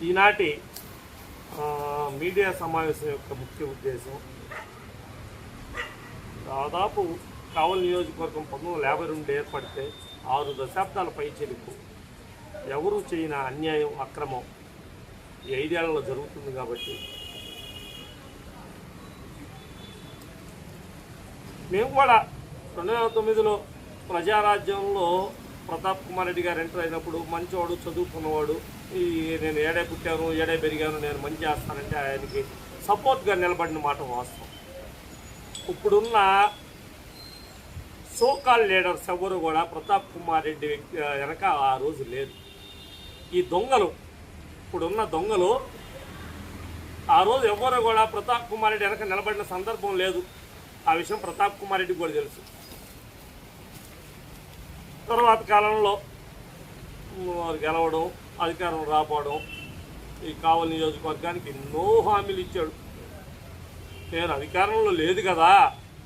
ఈనాటి మీడియా సమావేశం యొక్క ముఖ్య ఉద్దేశం దాదాపు కావలి నియోజకవర్గం పంతొమ్మిది వందల యాభై రెండు ఏర్పడితే ఆరు దశాబ్దాల పై చెలుపు ఎవరు చేయని అన్యాయం అక్రమం ఈ ఐదేళ్ళలో జరుగుతుంది కాబట్టి మేము కూడా రెండు వేల తొమ్మిదిలో ప్రజారాజ్యంలో ప్రతాప్ కుమార్ రెడ్డి గారు ఎంటర్ అయినప్పుడు మంచివాడు చదువుకున్నవాడు. ఈ నేను ఏడే పుట్టాను ఏడే పెరిగాను నేను మంచి చేస్తానంటే ఆయనకి సపోర్ట్గా నిలబడిన మాట వాస్తవం. ఇప్పుడున్న సోకాల్ లీడర్స్ ఎవరు కూడా ప్రతాప్ కుమార్ రెడ్డి వ్యక్తి వెనక ఆ రోజు లేదు. ఈ దొంగలు ఇప్పుడున్న దొంగలు ఆ రోజు ఎవరు కూడా ప్రతాప్ కుమార్ రెడ్డి వెనక నిలబడిన సందర్భం లేదు. ఆ విషయం ప్రతాప్ కుమార్ రెడ్డికి కూడా తెలుసు. తర్వాత కాలంలో వారు గెలవడం అధికారం రాపోవడం ఈ కావలి నియోజకవర్గానికి ఎన్నో హామీలు ఇచ్చాడు. నేను అధికారంలో లేదు కదా.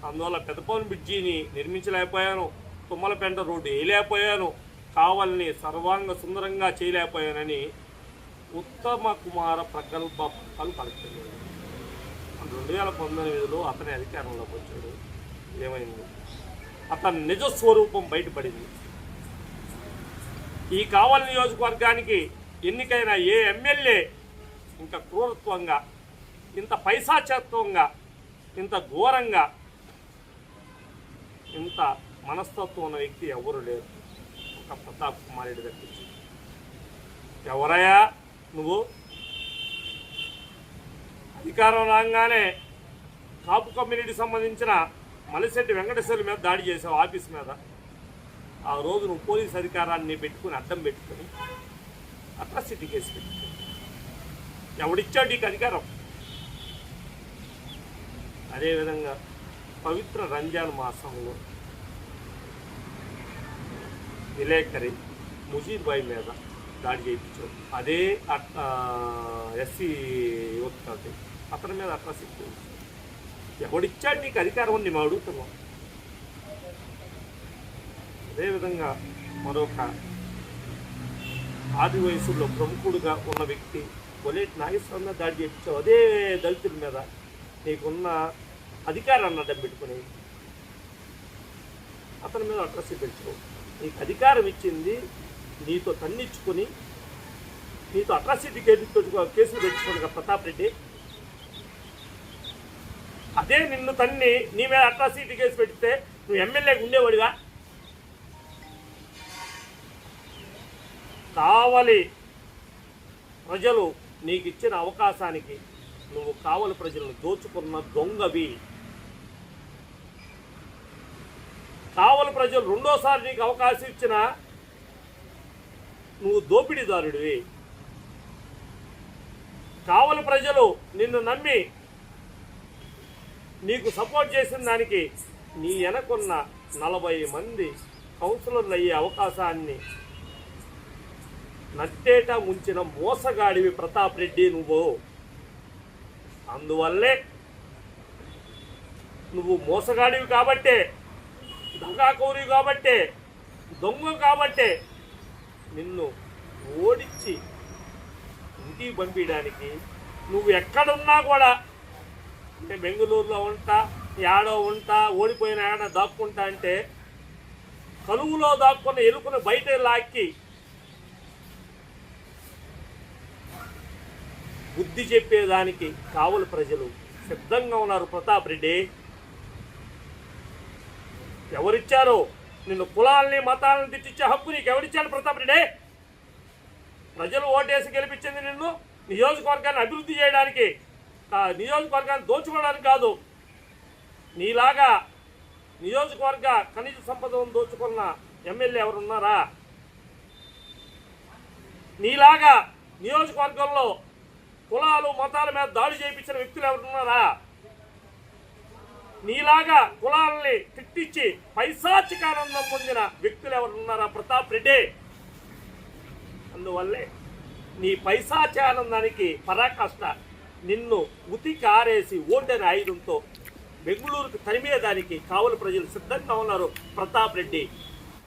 అందువల్ల పెద్దపవన్ బ్రిడ్జిని నిర్మించలేకపోయాను. తుమ్మలపెంట రోడ్డు వేయలేకపోయాను. కావాలని సర్వాంగ సుందరంగా చేయలేకపోయానని ఉత్తమ కుమార ప్రగల్భ పథకాలు పలుకుతున్నాడు రెండు వేల పంతొమ్మిదిలో అతని అధికారంలోకి వచ్చాడు. ఏమైంది? అతని నిజ స్వరూపం బయటపడింది. ఈ కావల నియోజకవర్గానికి ఎన్నికైన ఏ ఎమ్మెల్యే ఇంత క్రూరత్వంగా ఇంత పైశాచత్వంగా ఇంత ఘోరంగా ఇంత మనస్తత్వం ఉన్న వ్యక్తి ఎవరు లేరు. ఒక ప్రతాప్ కుమార్ రెడ్డి తప్పించి ఎవరయ్యా నువ్వు? అధికారం రాగానే కాపు కమ్యూనిటీకి సంబంధించిన మలిశెట్టి వెంకటేశ్వరి మీద దాడి చేసావు ఆఫీస్ మీద. ఆ రోజు నువ్వు పోలీస్ అధికారాన్ని పెట్టుకుని అడ్డం పెట్టుకుని అట్రాసిటీ కేసు పెట్టుకుని. ఎవడిచ్చాడు నీకు అధికారం? అదేవిధంగా పవిత్ర రంజాన్ మాసంలో విలేకరి ముజీర్ బాయ్ మీద దాడి చేయించాడు. అదే ఎస్సీ యువత అతని మీద అట్రాసిటీ ఎవడిచ్చాడు నీకు అధికారం అని మేము అడుగుతున్నాం. అదేవిధంగా మరొక ఆది వయసులో ప్రముఖుడుగా ఉన్న వ్యక్తి ఒలేటి నాగేశ్వరం దాడి చేయించావు అదే దళితుల మీద నీకున్న అధికారాన్ని అడ్డం పెట్టుకుని అతని మీద అట్రసి పెంచుకో నీకు అధికారం ఇచ్చింది నీతో తన్నిచ్చుకొని నీతో అట్రాసిటీ కేసు కేసులు పెంచుకోండి ప్రతాప్ రెడ్డి. అదే నిన్ను తన్ని నీ మీద అట్రాసిటీ కేసు పెడితే నువ్వు ఎమ్మెల్యేకి ఉండేవాడిగా కావలి ప్రజలు నీకు ఇచ్చిన అవకాశానికి నువ్వు కావలి ప్రజలను దోచుకున్న దొంగవి. కావలి ప్రజలు రెండోసారి నీకు అవకాశం ఇచ్చిన నువ్వు దోపిడీదారుడివి. కావలి ప్రజలు నిన్ను నమ్మి నీకు సపోర్ట్ చేసిన దానికి నీ వెనకున్న నలభై మంది కౌన్సిలర్లు అయ్యే అవకాశాన్ని నట్టేట ముంచిన మోసగాడివి ప్రతాప్ రెడ్డి నువ్వు. అందువల్లే నువ్వు మోసగాడివి కాబట్టే దగాకోరివి కాబట్టే దొంగ కాబట్టే నిన్ను ఓడించి ఇంటికి పంపించడానికి నువ్వు ఎక్కడున్నా కూడా అంటే బెంగళూరులో ఉంటా యాడో ఉంటా ఓడిపోయిన ఆడ దాక్కుంటా అంటే కలువులో దాక్కున్న ఎలుకను బయట లాక్కి బుద్ధి చెప్పేదానికి కావలి ప్రజలు సిద్ధంగా ఉన్నారు. ప్రతాప్ రెడ్డి ఎవరిచ్చారో? నిన్ను కులాలని మతాలను తిట్టించే హక్కు నీకు ఎవరిచ్చారు ప్రతాప్ రెడ్డి? ప్రజలు ఓటేసి గెలిపించింది నిన్ను నియోజకవర్గాన్ని అభివృద్ధి చేయడానికి నియోజకవర్గాన్ని దోచుకోవడానికి కాదు. నీలాగా నియోజకవర్గ ఖనిజ సంపదను దోచుకున్న ఎమ్మెల్యే ఎవరున్నారా? నీలాగా నియోజకవర్గంలో కులాలు మతాల మీద దాడి చేయించిన వ్యక్తులు ఎవరున్నారా నీలాగా కులాలని తిట్టించి పైశాచికానందం పొందిన వ్యక్తులు ఎవరున్నారా ప్రతాప్ రెడ్డి? అందువల్లే నీ పైశాచానందానికి పరాకాష్ట నిన్ను ఉతికి ఆరేసి ఓటని ఆయుధంతో బెంగళూరుకు తరిమేదానికి కావలి ప్రజలు సిద్ధంగా ఉన్నారు ప్రతాప్ రెడ్డి.